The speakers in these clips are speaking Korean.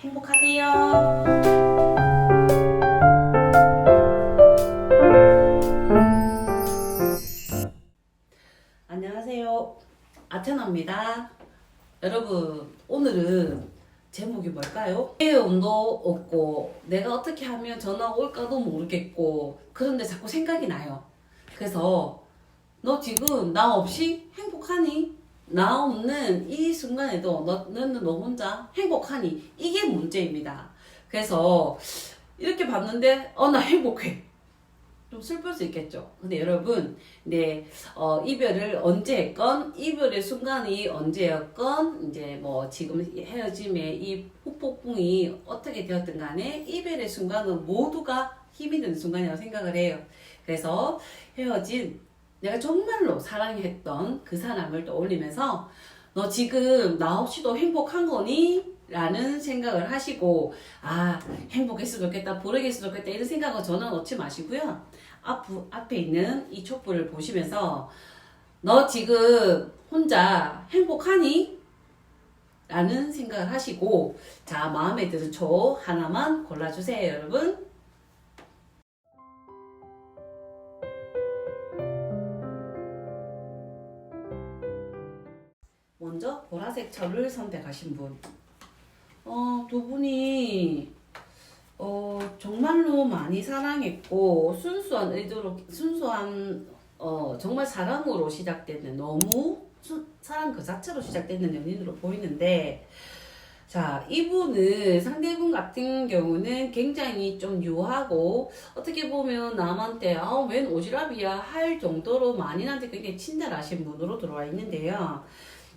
행복하세요. 안녕하세요. 아테나입니다. 여러분, 오늘은 제목이 뭘까요? 회원도 없고, 내가 어떻게 하면 전화 올까도 모르겠고, 그런데 자꾸 생각이 나요. 그래서, 너 지금 나 없이 행복하니? 나 없는 이 순간에도 너는 너 혼자 행복하니? 이게 문제입니다. 그래서, 이렇게 봤는데, 어, 나 행복해. 좀 슬플 수 있겠죠. 근데 여러분, 네, 어, 이별을 언제 했건, 이별의 순간이 언제였건, 이제 뭐 지금 헤어짐의 이 후폭풍이 어떻게 되었든 간에 이별의 순간은 모두가 힘이 드는 순간이라고 생각을 해요. 그래서 헤어진 내가 정말로 사랑했던 그 사람을 떠올리면서 너 지금 나 없이도 행복한 거니? 라는 생각을 하시고 아 행복했으면 좋겠다 부르겠으면 좋겠다 이런 생각은 저는 넣지 마시고요 앞, 앞에 있는 이 촛불을 보시면서 너 지금 혼자 행복하니? 라는 생각을 하시고 자 마음에 드는 초 하나만 골라주세요 여러분 보라색 철을 선택하신 분. 어, 두 분이 어, 정말로 많이 사랑했고 순수한 의도로 순수한 어, 정말 사랑으로 시작되는 너무 수, 사랑 그 자체로 시작되는 연인으로 보이는데 자, 이분은 상대분 같은 경우는 굉장히 좀 유하고 어떻게 보면 남한테 아, 웬 오지랖이야 할 정도로 많이한테 굉장히 친절하신 분으로 들어와 있는데요.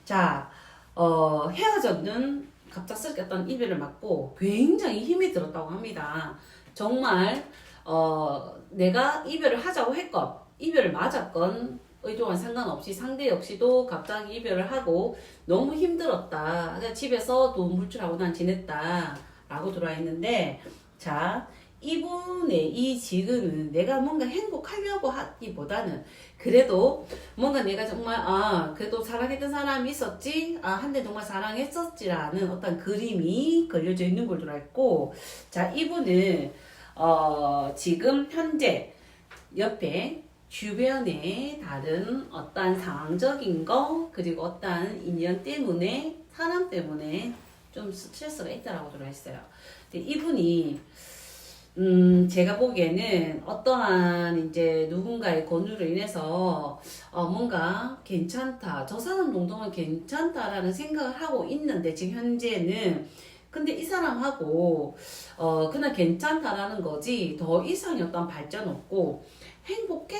자, 어, 헤어졌는 갑작스럽게 어떤 이별을 맞고 굉장히 힘이 들었다고 합니다. 정말 어, 내가 이별을 하자고 했건 이별을 맞았건 의도와 상관없이 상대 역시도 갑자기 이별을 하고 너무 힘들었다. 집에서 돈 물출하고 난 지냈다. 라고 들어와 있는데 자 이분의 이 지금은 내가 뭔가 행복하려고 하기보다는 그래도 뭔가 내가 정말 아 그래도 사랑했던 사람이 있었지 아 한때 정말 사랑했었지라는 어떤 그림이 그려져 있는 걸 들어 있고 자 이분은 어 지금 현재 옆에 주변에 다른 어떠한 상황적인 거 그리고 어떠한 인연 때문에 사람 때문에 좀 스트레스가 있다라고 들어 있어요. 근데 이분이 음, 제가 보기에는 어떠한 이제 누군가의 권유로 인해서 어, 뭔가 괜찮다. 저 사람 정도면 괜찮다라는 생각을 하고 있는데 지금 현재는 근데 이 사람하고 어, 그냥 괜찮다라는 거지 더 이상의 어떤 발전 없고 행복해?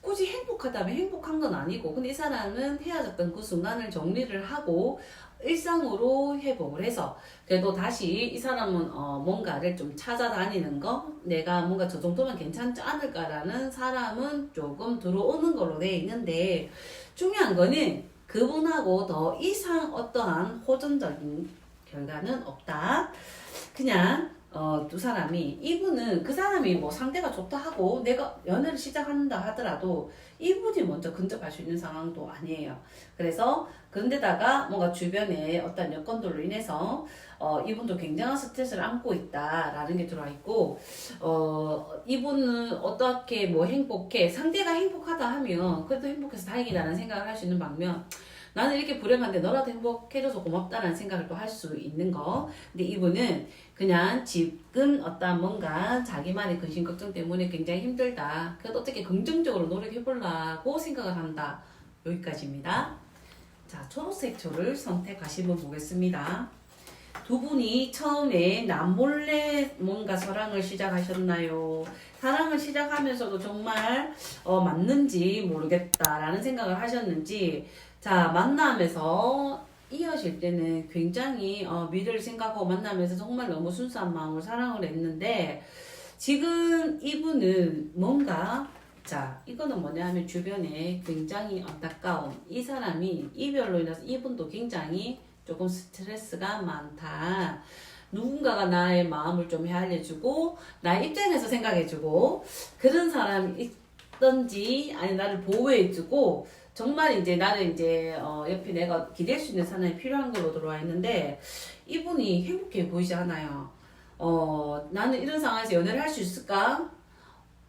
굳이 행복하다면 행복한 건 아니고 근데 이 사람은 헤어졌던 그 순간을 정리를 하고 일상으로 회복을 해서 그래도 다시 이 사람은 어 뭔가를 좀 찾아다니는 거 내가 뭔가 저 정도면 괜찮지 않을까라는 사람은 조금 들어오는 걸로 돼 있는데 중요한 거는 그분하고 더 이상 어떠한 호전적인 결과는 없다. 그냥 어, 두 사람이 이분은 그 사람이 뭐 상대가 좋다 하고 내가 연애를 시작한다 하더라도 이분이 먼저 근접할 수 있는 상황도 아니에요. 그래서 그런데다가 뭔가 주변에 어떤 여건들로 인해서 어, 이분도 굉장한 스트레스를 안고 있다라는 게 들어와 있고 어, 이분은 어떻게 뭐 행복해 상대가 행복하다 하면 그래도 행복해서 다행이다라는 생각을 할 수 있는 반면 나는 이렇게 불행한데 너라도 행복해져서 고맙다라는 생각을 또 할 수 있는 거. 근데 이분은 그냥 지금 어떤 뭔가 자기만의 근심 걱정 때문에 굉장히 힘들다. 그래도 어떻게 긍정적으로 노력해보려고 생각을 한다. 여기까지입니다. 자, 초록색 초를 선택하신 분 보겠습니다. 두 분이 처음에 남몰래 뭔가 사랑을 시작하셨나요? 사랑을 시작하면서도 정말 어, 맞는지 모르겠다라는 생각을 하셨는지 자 만나면서 이어질 때는 굉장히 어, 미래를 생각하고 만나면서 정말 너무 순수한 마음으로 사랑을 했는데 지금 이분은 뭔가 자 이거는 뭐냐면 주변에 굉장히 안타까운 이 사람이 이별로 인해서 이분도 굉장히 조금 스트레스가 많다. 누군가가 나의 마음을 좀 헤아려주고 나의 입장에서 생각해주고 그런 사람이 있던지 아니 나를 보호해주고 정말 이제 나는 이제 어, 옆에 내가 기댈 수 있는 사람이 필요한 걸로 들어와 있는데 이분이 행복해 보이지 않아요. 어, 나는 이런 상황에서 연애를 할 수 있을까?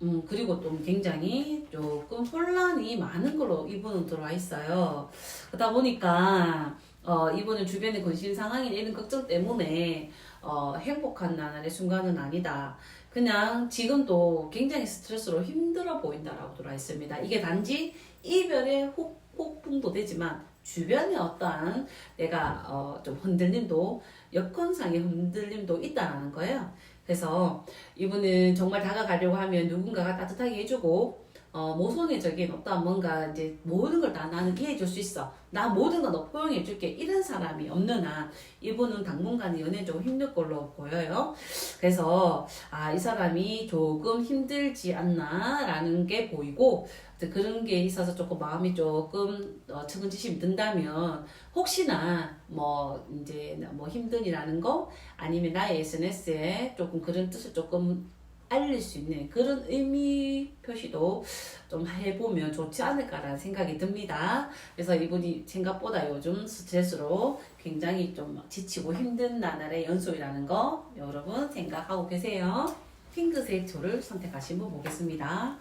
음, 그리고 또 굉장히 조금 혼란이 많은 걸로 이분은 들어와 있어요. 그러다 보니까, 어, 이분은 주변의 근심 상황이나 이런 걱정 때문에, 어, 행복한 나날의 순간은 아니다. 그냥 지금도 굉장히 스트레스로 힘들어 보인다라고 들어와 있습니다. 이게 단지 이별의 혹, 폭풍도 되지만, 주변에 어떠한 내가 어, 좀 흔들림도 여건상의 흔들림도 있다라는 거예요. 그래서 이분은 정말 다가가려고 하면 누군가가 따뜻하게 해주고 어, 모성애적인 어떤 뭔가 이제 모든 걸 다 나는 이해해줄 수 있어. 나 모든 거 너 포용해줄게. 이런 사람이 없는 한 이분은 당분간 연애 좀 힘들 걸로 보여요. 그래서 아, 이 사람이 조금 힘들지 않나라는 게 보이고 그런 게 있어서 조금 마음이 조금 어, 측은지심이 든다면 혹시나 뭐 이제 뭐 힘든이라는 거 아니면 나의 SNS에 조금 그런 뜻을 조금 알릴 수 있는 그런 의미 표시도 좀 해보면 좋지 않을까라는 생각이 듭니다. 그래서 이분이 생각보다 요즘 스트레스로 굉장히 좀 지치고 힘든 나날의 연속이라는 거 여러분 생각하고 계세요. 핑크색 조를 선택하신 분 보겠습니다.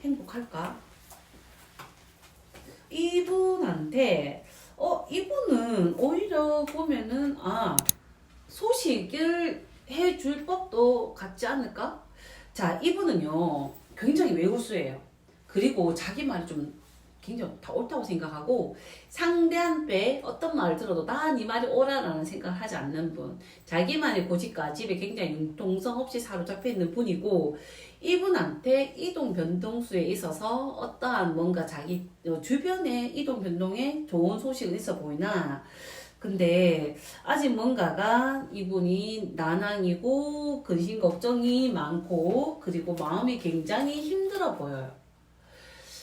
행복할까? 이분한테 어 이분은 오히려 보면은 아 소식을 해줄 법도 같지 않을까? 자 이분은요 굉장히 외우수예요. 그리고 자기 말이 좀 굉장히 다 옳다고 생각하고 상대한테 어떤 말을 들어도 다 네 말이 옳아라는 생각을 하지 않는 분 자기만의 고집과 집에 굉장히 융통성 없이 사로잡혀 있는 분이고 이분한테 이동 변동수에 있어서 어떠한 뭔가 자기 어, 주변의 이동 변동에 좋은 소식은 있어 보이나 근데 아직 뭔가가 이분이 난항이고 근심 걱정이 많고 그리고 마음이 굉장히 힘들어 보여요.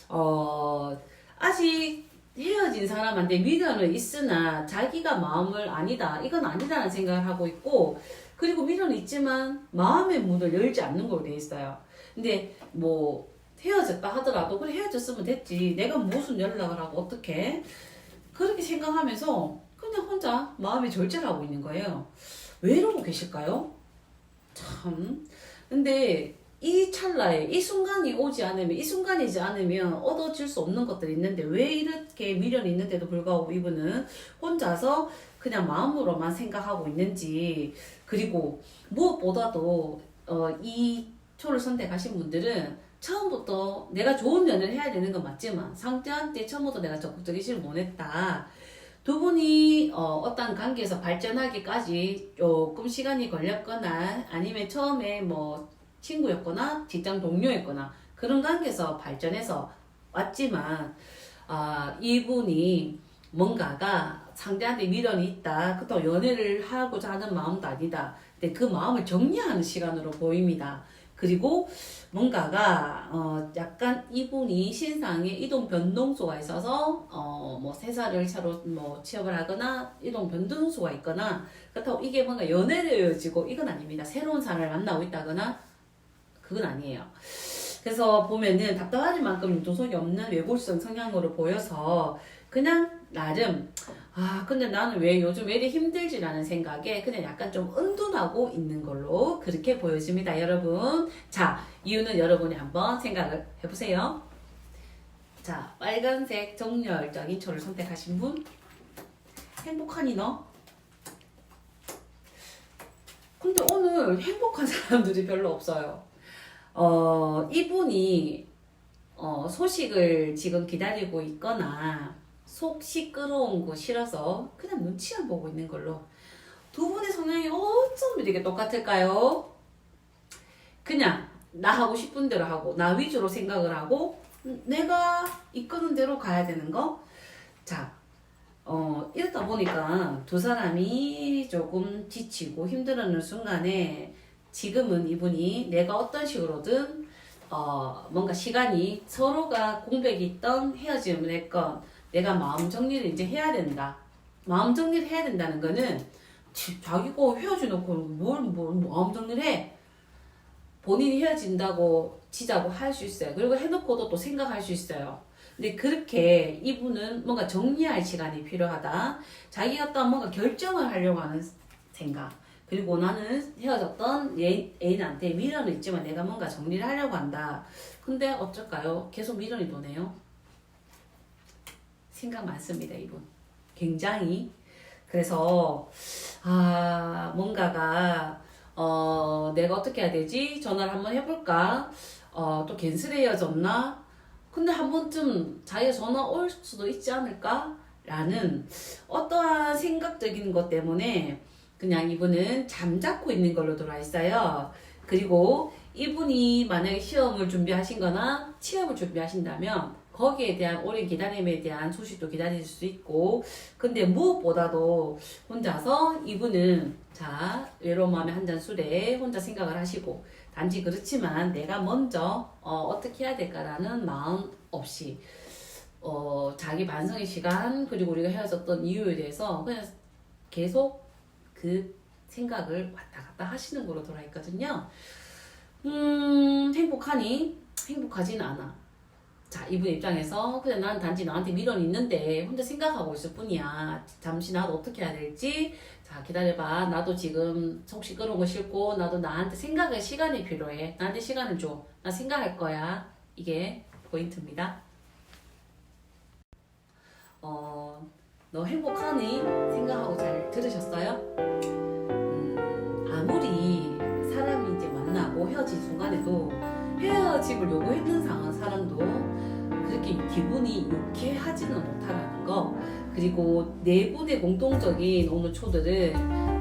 어 아직 헤어진 사람한테 미련은 있으나 자기가 마음을 아니다 이건 아니다라는 생각을 하고 있고 그리고 미련은 있지만 마음의 문을 열지 않는 걸로 돼 있어요. 근데 뭐 헤어졌다 하더라도 그래 헤어졌으면 됐지 내가 무슨 연락을 하고 어떻게 그렇게 생각하면서 그냥 혼자 마음의 절제를 하고 있는 거예요. 왜 이러고 계실까요? 참. 근데 이 찰나에 이 순간이 오지 않으면 이 순간이지 않으면 얻어질 수 없는 것들이 있는데 왜 이렇게 미련이 있는데도 불구하고 이분은 혼자서 그냥 마음으로만 생각하고 있는지 그리고 무엇보다도 어, 이 초를 선택하신 분들은 처음부터 내가 좋은 연애를 해야 되는 건 맞지만 상대한테 처음부터 내가 적극적이지를 못했다. 두 분이 어, 어떤 관계에서 발전하기까지 조금 시간이 걸렸거나 아니면 처음에 뭐 친구였거나 직장 동료였거나 그런 관계에서 발전해서 왔지만 아 이분이 뭔가가 상대한테 미련이 있다. 그렇다고 연애를 하고자 하는 마음도 아니다. 근데 그 마음을 정리하는 시간으로 보입니다. 그리고 뭔가가 어 약간 이분이 신상에 이동 변동수가 있어서 어뭐 세살을 차로 뭐 취업을 하거나 이동 변동수가 있거나 그렇다고 이게 뭔가 연애를 이어지고 이건 아닙니다. 새로운 사람을 만나고 있다거나 그건 아니에요. 그래서 보면은 답답하지 만큼 융통성이 없는 외골성 성향으로 보여서 그냥 나름 아 근데 나는 왜 요즘 왜 이리 힘들지라는 생각에 그냥 약간 좀 은둔하고 있는 걸로 그렇게 보여집니다 여러분. 자 이유는 여러분이 한번 생각을 해보세요. 자 빨간색 정열적인 초를 선택하신 분. 행복하니 너? 근데 오늘 행복한 사람들이 별로 없어요. 어 이분이 어, 소식을 지금 기다리고 있거나 속 시끄러운 거 싫어서 그냥 눈치만 보고 있는 걸로 두 분의 성향이 어쩜 이렇게 똑같을까요? 그냥 나 하고 싶은 대로 하고 나 위주로 생각을 하고 음, 내가 이끄는 대로 가야 되는 거. 자, 어 이러다 보니까 두 사람이 조금 지치고 힘들어하는 순간에 지금은 이분이 내가 어떤 식으로든 어 뭔가 시간이 서로가 공백이 있던 헤어짐을 했건 내가 마음 정리를 이제 해야 된다. 마음 정리를 해야 된다는 거는 지- 자기가 헤어져 놓고 뭘, 뭘 마음 정리를 해. 본인이 헤어진다고 지자고 할 수 있어요. 그리고 해놓고도 또 생각할 수 있어요. 근데 그렇게 이분은 뭔가 정리할 시간이 필요하다. 자기 어떤 뭔가 결정을 하려고 하는 생각. 그리고 나는 헤어졌던 애- 애인한테 미련은 있지만 내가 뭔가 정리를 하려고 한다. 근데 어쩔까요? 계속 미련이 도네요. 생각 많습니다, 이분. 굉장히. 그래서, 아, 뭔가가, 어, 내가 어떻게 해야 되지? 전화를 한번 해볼까? 어, 또 캔슬 헤어졌나? 근데 한 번쯤 자기가 전화 올 수도 있지 않을까? 라는 어떠한 생각적인 것 때문에 그냥 이분은 잠자코 있는 걸로 들어와 있어요. 그리고 이분이 만약에 시험을 준비하신 거나 취업을 준비하신다면 거기에 대한 오랜 기다림에 대한 소식도 기다릴 수 있고 근데 무엇보다도 혼자서 이분은 자 외로운 마음에 한 잔 술에 혼자 생각을 하시고 단지 그렇지만 내가 먼저 어, 어떻게 해야 될까라는 마음 없이 어, 자기 반성의 시간 그리고 우리가 헤어졌던 이유에 대해서 그냥 계속 그 생각을 왔다 갔다 하시는 거로 돌아 있거든요. 음 행복하니 행복하지는 않아. 자 이분 입장에서 그냥 난 단지 나한테 미련이 있는데 혼자 생각하고 있을 뿐이야. 잠시 나도 어떻게 해야 될지 자 기다려봐. 나도 지금 속 시끄러운 거 싫고 나도 나한테 생각할 시간이 필요해. 나한테 시간을 줘. 나 생각할 거야. 이게 포인트입니다. 어, 너 행복하니? 생각하고 잘 들으셨어요? 음, 아무리 사람이 이제 만나고 헤어진 순간에도 헤어짐을 요구했는 사람도 그렇게 기분이 유쾌하지는 못하라는 거. 그리고 네 분의 공통적인 오늘 초들은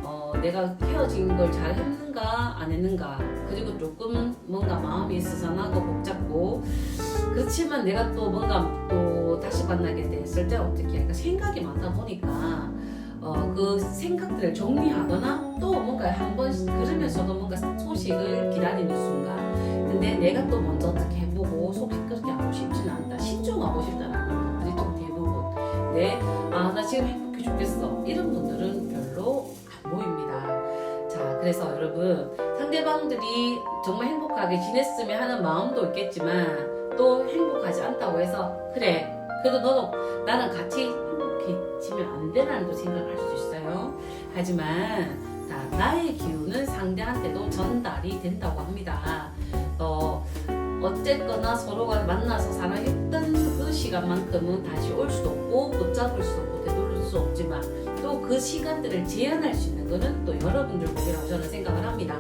어, 내가 헤어진 걸 잘 했는가 안 했는가. 그리고 조금 뭔가 마음이 스산하고 복잡고. 그렇지만 내가 또 뭔가 또 다시 만나게 됐을 때 어떻게 할까 생각이 많다 보니까 어, 그 생각들을 정리하거나 또 뭔가 한 번 그러면서도 뭔가 소식을 기다리는 순간. 근데 내가 또 먼저 어떻게 해보고 속 시끄럽게 하 고 싶지는 않다 신중하고 싶다는 분들이 좀 대부분. 네 아 나 지금 행복해 죽겠어. 이런 분들은 별로 안 보입니다. 자 그래서 여러분 상대방들이 정말 행복하게 지냈으면 하는 마음도 있겠지만 또 행복하지 않다고 해서 그래. 그래도 너도 나랑 같이 행복해지면 안 되라는 또 생각을 할수 있어요. 하지만 자, 나의 기운은 상대한테도 전달이 된다고 합니다. 어, 어쨌거나 서로가 만나서 사랑했던 그 시간만큼은 다시 올 수도 없고 붙잡을 수 없고 되돌릴 수 없지만 또 그 시간들을 제한할 수 있는 거는 또 여러분들 몫이라고 저는 생각을 합니다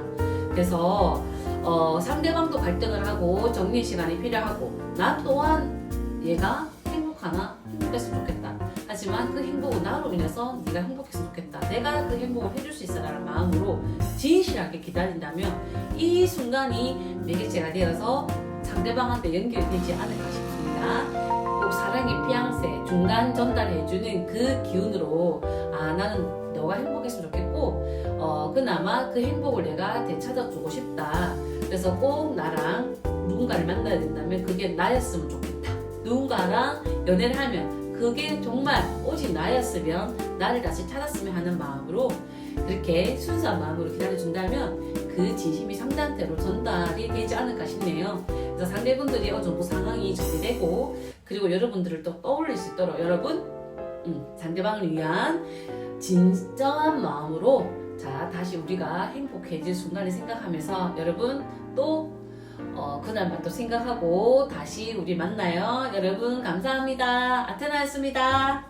그래서 어, 상대방도 갈등을 하고 정리 시간이 필요하고 나 또한 얘가 행복하나 행복했으면 좋겠다. 하지만 그 행복은 나로 인해서 네가 행복했으면 좋겠다. 내가 그 행복을 해줄 수 있어라는 마음으로 진실하게 기다린다면 이 순간이 매개체가 되어서 상대방한테 연결되지 않을까 싶습니다. 꼭 사랑의 피앙세 중간 전달해주는 그 기운으로 아 나는 너가 행복했으면 좋겠고 어 그나마 그 행복을 내가 되찾아주고 싶다. 그래서 꼭 나랑 누군가를 만나야 된다면 그게 나였으면 좋겠다. 누군가랑 연애를 하면 그게 정말 오직 나였으면 나를 다시 찾았으면 하는 마음으로 그렇게 순수한 마음으로 기다려준다면 그 진심이 상대한테로 전달이 되지 않을까 싶네요. 그래서 상대분들이 어느 정도 상황이 정리되고 그리고 여러분들을 또 떠올릴 수 있도록 여러분 음, 상대방을 위한 진정한 마음으로 자 다시 우리가 행복해질 순간을 생각하면서 여러분 또 어, 그날만 또 생각하고 다시 우리 만나요. 여러분 감사합니다. 아테나였습니다.